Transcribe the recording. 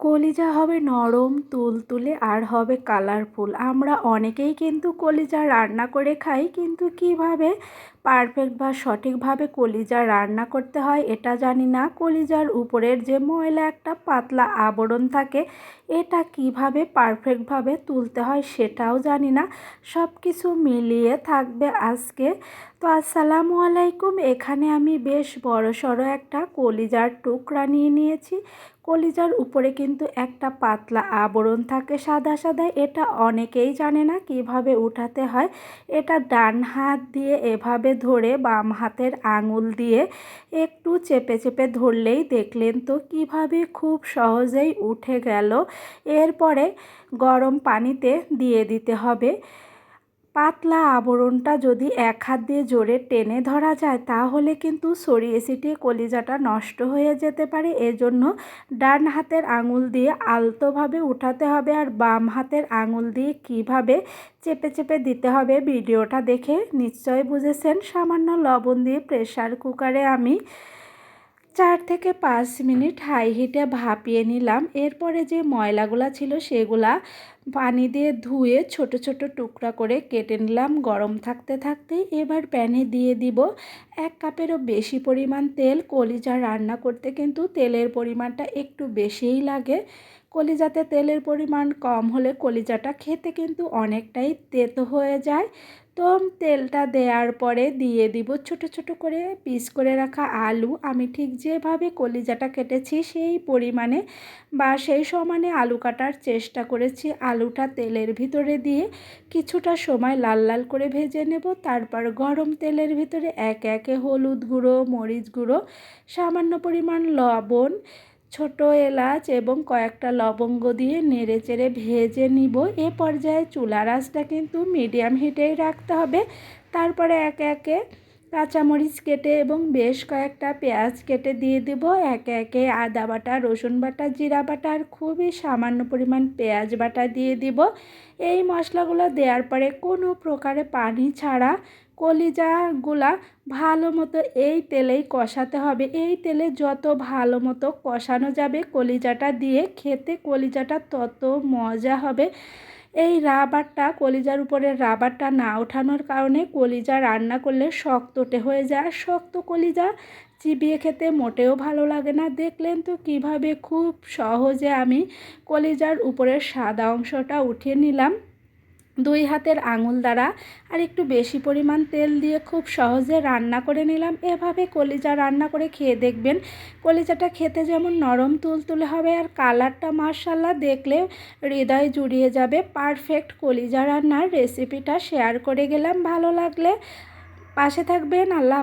কলিজা হবে নরম, তুলতুলে আর হবে কালারফুল। আমরা অনেকেই কিন্তু কলিজা রান্না করে খাই, কিন্তু কীভাবে পারফেক্ট বা সঠিকভাবে কলিজা রান্না করতে হয়, এটা জানি না। কলিজার উপরের যে ময়লা একটা পাতলা আবরণ থাকে, এটা কীভাবে পারফেক্টভাবে তুলতে হয় সেটাও জানি না। সব কিছু মিলিয়ে থাকবে আজকে। তো আসসালামু আলাইকুম। এখানে আমি বেশ বড় সড়ো একটা কলিজার টুকরা নিয়ে নিয়েছি। কলিজার উপরে কিন্তু একটা পাতলা আবরণ থাকে সাদা সাদা, এটা অনেকেই জানে না কীভাবে উঠাতে হয়। এটা ডান হাত দিয়ে এভাবে ধরে বাম হাতের আঙুল দিয়ে একটু চেপে চেপে ধরলেই দেখলেন তো কীভাবে খুব সহজেই উঠে গেল। এরপরে গরম পানিতে দিয়ে দিতে হবে। পাতলা আবরণটা যদি এক হাত দিয়ে জোরে টেনে ধরা যায়, তাহলে কিন্তু সরিয়ে ছিটিয়ে কলিজাটা নষ্ট হয়ে যেতে পারে। এজন্য ডান হাতের আঙুল দিয়ে আলতোভাবে উঠাতে হবে আর বাম হাতের আঙুল দিয়ে কীভাবে চেপে চেপে দিতে হবে ভিডিওটা দেখে নিশ্চয় বুঝেছেন। সামান্য লবণ দিয়ে প্রেশার কুকারে আমি চার থেকে পাঁচ মিনিট হাই হিটে ভাপিয়ে নিলাম। এরপরে যে ময়লাগুলা ছিল সেগুলা পানি দিয়ে ধুয়ে ছোট ছোট টুকরা করে কেটে নিলাম। গরম থাকতে থাকতে এবার প্যানে দিয়ে দিব এক কাপেরও বেশি পরিমাণ তেল। কলিজা রান্না করতে কিন্তু তেলের পরিমাণটা একটু বেশিই লাগে। কলিজাতে তেলের পরিমাণ কম হলে কলিজাটা খেতে কিন্তু অনেকটাই তেতো হয়ে যায়। তো তেলটা দেওয়ার পরে দিয়ে দিব ছোট ছোট করে পিস করে রাখা আলু। আমি ঠিক যেভাবে কলিজাটা কেটেছি সেই পরিমাণে বা সেই সমানে আলু কাটার চেষ্টা করেছি। আলুটা তেলের ভিতরে দিয়ে কিছুটা সময় লাল লাল করে ভেজে নেব। তারপর গরম তেলের ভিতরে এক একে হলুদ গুঁড়ো, মরিচ গুঁড়ো, সামান্য পরিমাণ লবণ, ছোট এলাচ এবং কয়েকটা লবঙ্গ দিয়ে নেড়ে চেড়ে ভেজে নিব। এ পর্যায়ে চুলার আঁচটা কিন্তু মিডিয়াম হিটেই রাখতে হবে। তারপরে একে একে কাঁচামরিচ কেটে এবং বেশ কয়েকটা পেঁয়াজ কেটে দিয়ে দেব। একে একে আদা বাটা, রসুন বাটা, জিরা বাটা আর খুবই সামান্য পরিমাণ পেঁয়াজ বাটা দিয়ে দিব। এই মশলাগুলো দেওয়ার পরে কোনো প্রকারে পানি ছাড়া কলিজাগুলা ভালো মতো এই তেলেই কষাতে হবে। এই তেলে যত ভালো মতো কষানো যাবে কলিজাটা দিয়ে, খেতে কলিজাটা তত মজা হবে। এই রাবারটা কলিজার উপরে রাবারটা না ওঠানোর কারণে কলিজা রান্না করলে শক্তটে হয়ে যায়। শক্ত কলিজা চিবিয়ে খেতে মোটেও ভালো লাগে না। দেখলেন তো কীভাবে খুব সহজে আমি কলিজার উপরের সাদা অংশটা উঠিয়ে নিলাম। দুই হাতের আঙুল দ্বারা আর একটু বেশি পরিমাণ তেল দিয়ে খুব সহজে রান্না করে নিলাম। এভাবে কলিজা রান্না করে খেয়ে দেখবেন, কলিজাটা খেতে যেমন নরম তুলতুলে হবে আর কালারটা মার্শাল্লাহ দেখলে হৃদয় জুড়িয়ে যাবে। পারফেক্ট কলিজা রান্নার রেসিপিটা শেয়ার করে গেলাম। ভালো লাগলে পাশে থাকবেন। আল্লাহ